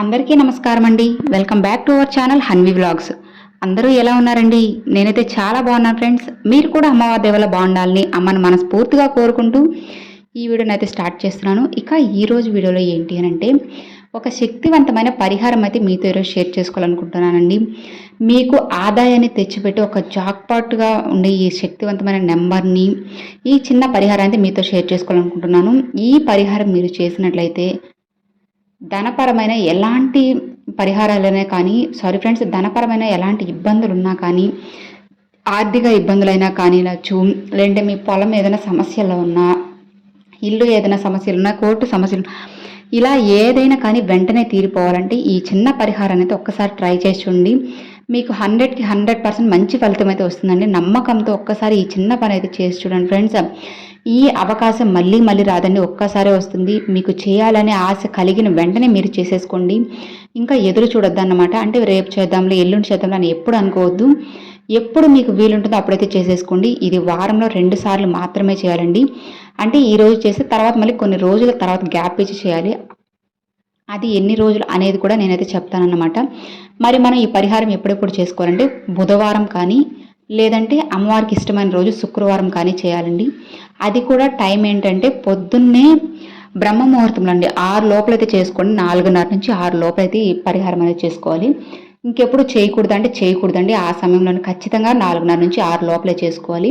అందరికీ నమస్కారం అండి welcome back to our channel Hanvi vlogs అందరూ ఎలా ఉన్నారండి? నేనైతే చాలా బాగున్నాను ఫ్రెండ్స్. మీరు కూడా అమ్మవారి దేవల బాగుండాలని అమ్మని మనస్ఫూర్తిగా కోరుకుంటూ ఈ వీడియోని అయితే స్టార్ట్ చేస్తున్నాను. ఇక ఈరోజు వీడియోలో ఏంటి అని అంటే ఒక శక్తివంతమైన పరిహారం అయితే మీతో ఈరోజు షేర్ చేసుకోవాలనుకుంటున్నానండి. మీకు ఆదాయాన్ని తెచ్చిపెట్టి ఒక జాక్పాట్గా ఉండే ఈ శక్తివంతమైన నెంబర్ని ఈ చిన్న పరిహారం అయితే మీతో షేర్ చేసుకోవాలనుకుంటున్నాను. ఈ పరిహారం మీరు చేసినట్లయితే ధనపరమైన ఎలాంటి పరిహారాలైనా కానీ సారీ ఫ్రెండ్స్ ధనపరమైన ఎలాంటి ఇబ్బందులు ఉన్నా కానీ ఆర్థిక ఇబ్బందులైనా కానీ నచ్చు లేదంటే మీ పొలం ఏదైనా సమస్యలు ఉన్నా ఇల్లు ఏదైనా సమస్యలు ఉన్నా కోర్టు సమస్యలు ఇలా ఏదైనా కానీ వెంటనే తీరిపోవాలంటే ఈ చిన్న పరిహారాన్ని అయితే ఒక్కసారి ట్రై చేసి చూడండి. మీకు హండ్రెడ్కి హండ్రెడ్ పర్సెంట్ మంచి ఫలితం అయితే వస్తుందండి. నమ్మకంతో ఒక్కసారి ఈ చిన్న పని అయితే చేసి చూడండి ఫ్రెండ్స్ ఈ అవకాశం మళ్ళీ మళ్ళీ రాదండి. ఒక్కసారే వస్తుంది. మీకు చేయాలనే ఆశ కలిగిన వెంటనే మీరు చేసేసుకోండి. ఇంకా ఎదురు చూడొద్దు అన్నమాట అంటే రేపు చేద్దాంలే ఎల్లుండి చేద్దాంలే అని ఎప్పుడు అనుకోవద్దు. ఎప్పుడు మీకు వీలుంటుందో అప్పుడైతే చేసేసుకోండి. ఇది వారంలో రెండు సార్లు మాత్రమే చేయాలండి. అంటే ఈ రోజు చేసి తర్వాత మళ్ళీ కొన్ని రోజుల తర్వాత గ్యాప్ ఇచ్చి చేయాలి. అది ఎన్ని రోజులు అనేది కూడా నేనైతే చెప్తానన్నమాట. మరి మనం ఈ పరిహారం ఎప్పుడెప్పుడు చేసుకోవాలంటే బుధవారం కానీ లేదంటే అమ్మవారికి ఇష్టమైన రోజు శుక్రవారం కానీ చేయాలండి. అది కూడా టైం ఏంటంటే పొద్దున్నే బ్రహ్మ ముహూర్తంలో అండి. ఆరు లోపలైతే చేసుకోండి. నాలుగున్నర నుంచి ఆరు లోపలైతే ఈ పరిహారం అనేది చేసుకోవాలి. ఇంకెప్పుడు చేయకూడదంటే చేయకూడదండి. ఆ సమయంలో ఖచ్చితంగా నాలుగున్నర నుంచి ఆరు లోపలే చేసుకోవాలి.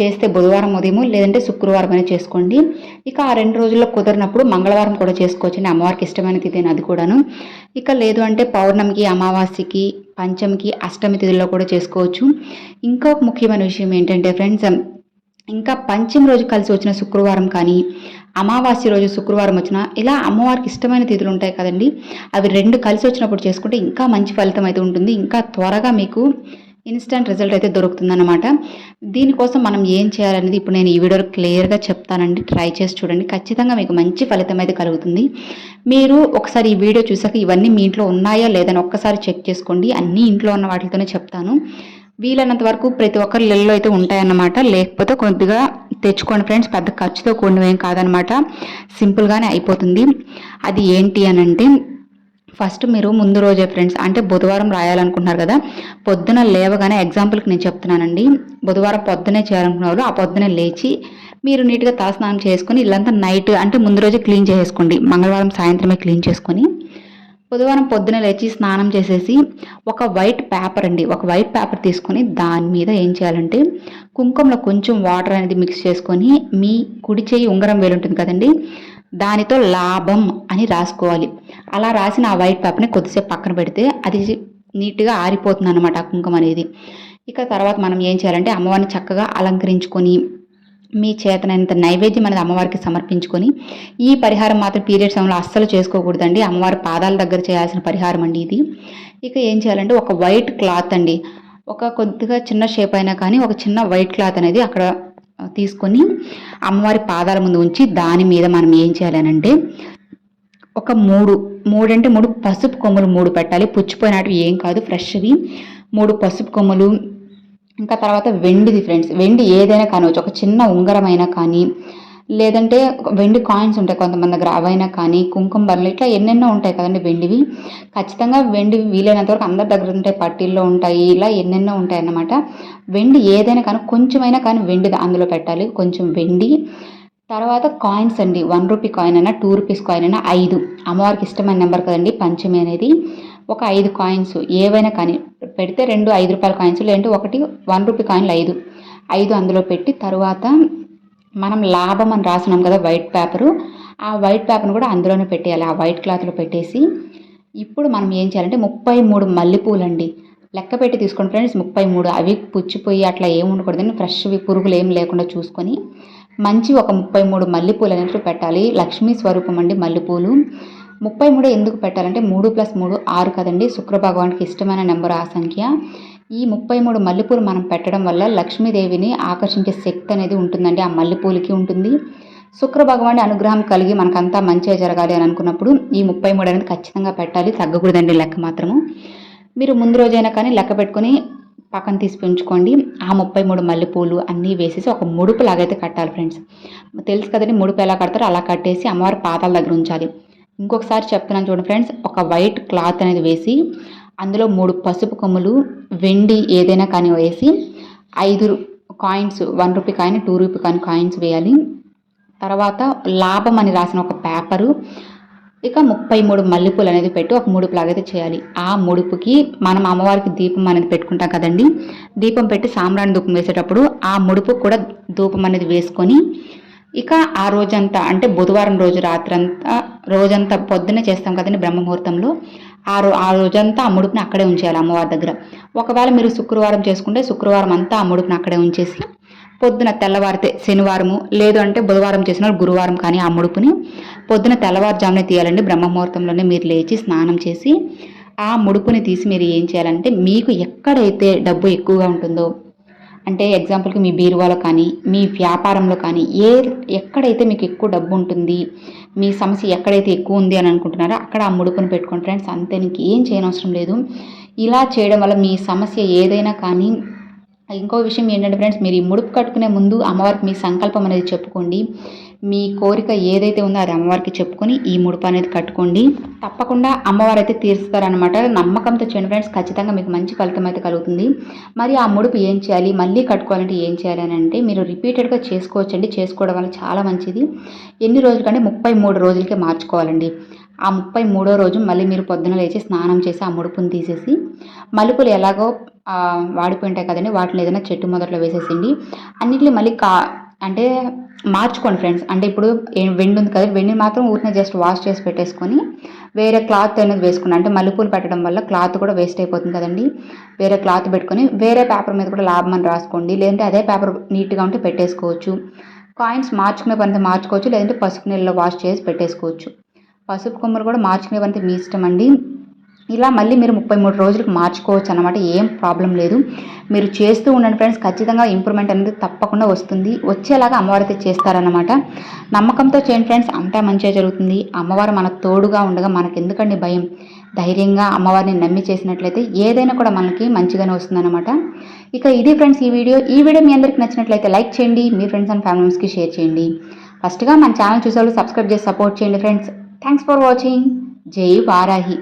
చేస్తే బుధవారం ఉదయం లేదంటే శుక్రవారం అయినా చేసుకోండి. ఇక ఆ రెండు రోజుల్లో కుదరినప్పుడు మంగళవారం కూడా చేసుకోవచ్చండి. అమ్మవారికి ఇష్టమైన తిథి అది కూడాను. ఇక లేదు అంటే పౌర్ణమికి అమావాస్యకి పంచమికి అష్టమి తిథుల్లో కూడా చేసుకోవచ్చు. ఇంకొక ముఖ్యమైన విషయం ఏంటంటే ఫ్రెండ్స్ ఇంకా పంచమి రోజు కలిసి వచ్చిన శుక్రవారం కానీ అమావాస్య రోజు శుక్రవారం వచ్చిన ఇలా అమ్మవారికి ఇష్టమైన తిథులు ఉంటాయి కదండి. అవి రెండు కలిసి వచ్చినప్పుడు చేసుకుంటే ఇంకా మంచి ఫలితం అయితే ఉంటుంది. ఇంకా త్వరగా మీకు ఇన్స్టెంట్ రిజల్ట్ అయితే దొరుకుతుందన్నమాట. దీనికోసం మనం ఏం చేయాలనేది ఇప్పుడు నేను ఈ వీడియోలో క్లియర్గా చెప్తానండి. ట్రై చేసి చూడండి. ఖచ్చితంగా మీకు మంచి ఫలితం అయితే కలుగుతుంది. మీరు ఒకసారి ఈ వీడియో చూసాక ఇవన్నీ మీ ఇంట్లో ఉన్నాయా లేదని ఒక్కసారి చెక్ చేసుకోండి. అన్నీ ఇంట్లో ఉన్న వాటితోనే చెప్తాను. వీలైనంత వరకు ప్రతి ఒక్కరి ఇళ్ళలో అయితే ఉంటాయన్నమాట. లేకపోతే కొద్దిగా తెచ్చుకోండి ఫ్రెండ్స్. పెద్ద ఖర్చుతో కూడినవేం కాదనమాట సింపుల్గానే అయిపోతుంది. అది ఏంటి అని అంటే ఫస్ట్ మీరు ముందు రోజే ఫ్రెండ్స్ అంటే బుధవారం రాయాలనుకుంటున్నారు కదా పొద్దున లేవగానే ఎగ్జాంపుల్కి నేను చెప్తున్నానండి. బుధవారం పొద్దునే చేయాలనుకున్నారు ఆ పొద్దునే లేచి మీరు నీట్గా తలస్నానం చేసుకొని ఇల్లంతా నైట్ అంటే ముందు రోజే క్లీన్ చేసుకోండి మంగళవారం సాయంత్రమే క్లీన్ చేసుకొని. బుధవారం పొద్దున లేచి స్నానం చేసేసి ఒక వైట్ పేపర్ అండి. ఒక వైట్ పేపర్ తీసుకొని దాని మీద ఏం చేయాలంటే కుంకుమలో కొంచెం వాటర్ అనేది మిక్స్ చేసుకొని మీ కుడి చేయి ఉంగరం వేలుంటుంది కదండి దానితో లాభం అని రాసుకోవాలి. అలా రాసిన ఆ వైట్ పేపర్ని కొద్దిసేపు పక్కన పెడితే అది నీట్గా ఆరిపోతుంది అనమాట ఆ కుంకుమ అనేది. ఇక తర్వాత మనం ఏం చేయాలంటే అమ్మవారిని చక్కగా అలంకరించుకొని మీ చేతనంత నైవేద్యం అనేది అమ్మవారికి సమర్పించుకొని ఈ పరిహారం మాత్రం పీరియడ్ సమయంలో అస్సలు చేసుకోకూడదండి. అమ్మవారి పాదాల దగ్గర చేయాల్సిన పరిహారం అండి ఇది. ఇక ఏం చేయాలంటే ఒక వైట్ క్లాత్ అండి. ఒక కొద్దిగా చిన్న షేప్ అయినా కానీ ఒక చిన్న వైట్ క్లాత్ అనేది అక్కడ తీసుకొని అమ్మవారి పాదాల ముందు ఉంచి దాని మీద మనం ఏం చేయాలనంటే ఒక మూడు మూడంటే మూడు పసుపు కొమ్ములు మూడు పెట్టాలి. పుచ్చిపోయినట్టు ఏం కాదు ఫ్రెష్వి. మూడు పసుపు కొమ్ములు ఇంకా తర్వాత వెండిది ఫ్రెండ్స్ వెండి ఏదైనా కానివచ్చు ఒక చిన్న ఉంగరమైనా కానీ లేదంటే వెండి కాయిన్స్ ఉంటాయి కొంతమంది దగ్గర అవైనా కానీ కుంకుమ బర్రెలు ఇట్లా ఎన్నెన్నో ఉంటాయి కదండి వెండివి. ఖచ్చితంత వీలైనంత వీలైనంతవరకు అందరి దగ్గర ఉంటాయి పట్టీల్లో ఉంటాయి ఇలా ఎన్నెన్నో ఉంటాయి అన్నమాట వెండి ఏదైనా కానీ కొంచెమైనా కానీ వెండి అందులో పెట్టాలి కొంచెం వెండి. తర్వాత కాయిన్స్ అండి వన్ రూపీ కాయిన్ అయినా టూ రూపీస్ కాయిన్ అయినా ఐదు. అమ్మవారికి ఇష్టమైన నెంబర్ కదండి పంచమి అనేది. ఒక ఐదు కాయిన్స్ ఏవైనా కానీ పెడితే రెండు ఐదు రూపాయల కాయిన్స్ లేదంటే ఒకటి వన్ రూపీ కాయిన్లు ఐదు. ఐదు అందులో పెట్టి తర్వాత మనం లాభం అని రాసినాం కదా వైట్ పేపరు ఆ వైట్ పేపర్ని కూడా అందులోనే పెట్టేయాలి. ఆ వైట్ క్లాత్లో పెట్టేసి ఇప్పుడు మనం ఏం చేయాలంటే ముప్పై మూడు మల్లెపూలండి. లెక్క పెట్టి తీసుకోండి ఫ్రెండ్స్ ముప్పై మూడు. అవి పుచ్చిపోయి అట్లా ఏమి ఉండకూడదని ఫ్రెష్వి పురుగులు ఏం లేకుండా చూసుకొని మంచి ఒక ముప్పై మూడు మల్లెపూలు అనేవి పెట్టాలి. లక్ష్మీ స్వరూపం అండి మల్లెపూలు. ముప్పై మూడు ఎందుకు పెట్టాలంటే మూడు ప్లస్ మూడు ఆరు కదండి. శుక్ర భగవానికి ఇష్టమైన నెంబర్ ఆ సంఖ్య. ఈ ముప్పై మూడు మల్లెపూలు మనం పెట్టడం వల్ల లక్ష్మీదేవిని ఆకర్షించే శక్తి అనేది ఉంటుందండి. ఆ మల్లెపూలకి ఉంటుంది. శుక్ర భగవాని అనుగ్రహం కలిగి మనకంతా మంచిగా జరగాలి అని అనుకున్నప్పుడు ఈ ముప్పై మూడు అనేది ఖచ్చితంగా పెట్టాలి. తగ్గకూడదండి లెక్క మాత్రము. మీరు ముందు రోజైనా కానీ లెక్క పెట్టుకొని పక్కన తీసి పెంచుకోండి. ఆ ముప్పై మూడు మల్లెపూలు అన్నీ వేసేసి ఒక ముడుపు లాగైతే కట్టాలి ఫ్రెండ్స్. తెలుసు కదండి ముడుపు ఎలా కడతారో అలా కట్టేసి అమ్మవారి పాదాల దగ్గర ఉంచాలి. ఇంకొకసారి చెప్తున్నాను చూడండి ఫ్రెండ్స్ ఒక వైట్ క్లాత్ అనేది వేసి అందులో మూడు పసుపు కొమ్ములు వెండి ఏదైనా కానీ వేసి ఐదు coins one rupee coin two rupee coin coins వేయాలి. తర్వాత లాభం అని రాసిన ఒక పేపరు ఇక ముప్పై మూడు మల్లెపూలు అనేది పెట్టి ఒక ముడుపు లాగైతే చేయాలి. ఆ ముడుపుకి మనం అమ్మవారికి దీపం అనేది పెట్టుకుంటాం కదండి. దీపం పెట్టి సాంబ్రాణి ధూపం వేసేటప్పుడు ఆ ముడుపు కూడా ధూపం అనేది వేసుకొని ఇక ఆ రోజంతా అంటే బుధవారం రోజు రాత్రంతా రోజంతా పొద్దున్నే చేస్తాం కదండి బ్రహ్మముహూర్తంలో. ఆ రో ఆ రోజంతా ఆ ముడుపుని అక్కడే ఉంచేయాలి అమ్మవారి దగ్గర. ఒకవేళ మీరు శుక్రవారం చేసుకుంటే శుక్రవారం అంతా ఆ ముడుపుని అక్కడే ఉంచేసి పొద్దున తెల్లవారితే శనివారము లేదు అంటే బుధవారం చేసిన గురువారం కానీ ఆ ముడుపుని పొద్దున తెల్లవారుజామునే తీయాలండి బ్రహ్మముహూర్తంలోనే మీరు లేచి స్నానం చేసి ఆ ముడుపుని తీసి మీరు ఏం చేయాలంటే మీకు ఎక్కడైతే డబ్బు ఎక్కువగా ఉంటుందో అంటే ఎగ్జాంపుల్కి మీ బీరువాలో కానీ మీ వ్యాపారంలో కానీ ఏ ఎక్కడైతే మీకు ఎక్కువ డబ్బు ఉంటుంది మీ సమస్య ఎక్కడైతే ఎక్కువ ఉంది అని అనుకుంటున్నారో అక్కడ ఆ ముడుపుని పెట్టుకోండి ఫ్రెండ్స్ అంతే నీకు ఏం చేయనవసరం లేదు. ఇలా చేయడం వల్ల మీ సమస్య ఏదైనా కానీ ఇంకో విషయం ఏంటంటే ఫ్రెండ్స్ మీరు ఈ ముడుపు కట్టుకునే ముందు అమ్మవారికి మీ సంకల్పం అనేది చెప్పుకోండి. మీ కోరిక ఏదైతే ఉందో అది అమ్మవారికి చెప్పుకొని ఈ ముడుపు అనేది కట్టుకోండి. తప్పకుండా అమ్మవారు అయితే తీరుస్తారనమాట నమ్మకంతో చేయండి ఫ్రెండ్స్ ఖచ్చితంగా మీకు మంచి ఫలితం అయితే కలుగుతుంది. మరి ఆ ముడుపు ఏం చేయాలి? మళ్ళీ కట్టుకోవాలంటే ఏం చేయాలి అని అంటే మీరు రిపీటెడ్గా చేసుకోవచ్చండి. చేసుకోవడం వల్ల చాలా మంచిది. ఎన్ని రోజులకంటే ముప్పై మూడు రోజులకే మార్చుకోవాలండి. ఆ ముప్పై మూడో రోజు మళ్ళీ మీరు పొద్దున లేచి స్నానం చేసి ఆ ముడుపుని తీసేసి మలుపులు ఎలాగో వాడిపోయి ఉంటాయి కదండి వాటిని ఏదైనా చెట్టు మొదట్లో వేసేసిండి. అన్నిటిని మళ్ళీ కా అంటే మార్చుకోండి ఫ్రెండ్స్. అంటే ఇప్పుడు వెండి ఉంది కదా వెండిని మాత్రం ఊరినే జస్ట్ వాష్ చేసి పెట్టేసుకొని వేరే క్లాత్ అనేది వేసుకున్నాను అంటే మల్లెపూలు పెట్టడం వల్ల క్లాత్ కూడా వేస్ట్ అయిపోతుంది కదండి. వేరే క్లాత్ పెట్టుకొని వేరే పేపర్ మీద కూడా లాభం అని రాసుకోండి. లేదంటే అదే పేపర్ నీట్గా ఉంటే పెట్టేసుకోవచ్చు. కాయిన్స్ మార్చుకునే పని మార్చుకోవచ్చు లేదంటే పసుపు నీళ్ళలో వాష్ చేసి పెట్టేసుకోవచ్చు. పసుపు కొమ్మలు కూడా మార్చుకునే మీ ఇష్టం అండి ఇలా మళ్ళీ మీరు ముప్పై మూడు రోజులకు మార్చుకోవచ్చు అనమాట ఏం ప్రాబ్లం లేదు. మీరు చేస్తూ ఉండండి ఫ్రెండ్స్ ఖచ్చితంగా ఇంప్రూవ్మెంట్ అనేది తప్పకుండా వస్తుంది. వచ్చేలాగా అమ్మవారితో అయితే చేస్తారనమాట నమ్మకంతో చేయండి ఫ్రెండ్స్ అంతా మంచిగా జరుగుతుంది. అమ్మవారు మనకు తోడుగా ఉండగా మనకు ఎందుకండి భయం? ధైర్యంగా అమ్మవారిని నమ్మి చేసినట్లయితే ఏదైనా కూడా మనకి మంచిగానే వస్తుందన్నమాట. ఇక ఇది ఫ్రెండ్స్ ఈ వీడియో. ఈ వీడియో మీ అందరికి నచ్చినట్లయితే లైక్ చేయండి మీ ఫ్రెండ్స్ అండ్ ఫ్యామిలీస్కి షేర్ చేయండి. ఫస్ట్గా మన ఛానల్ చూసేవాళ్ళు సబ్స్క్రైబ్ చేసి సపోర్ట్ చేయండి ఫ్రెండ్స్. థ్యాంక్స్ ఫర్ వాచింగ్ జై వారాహి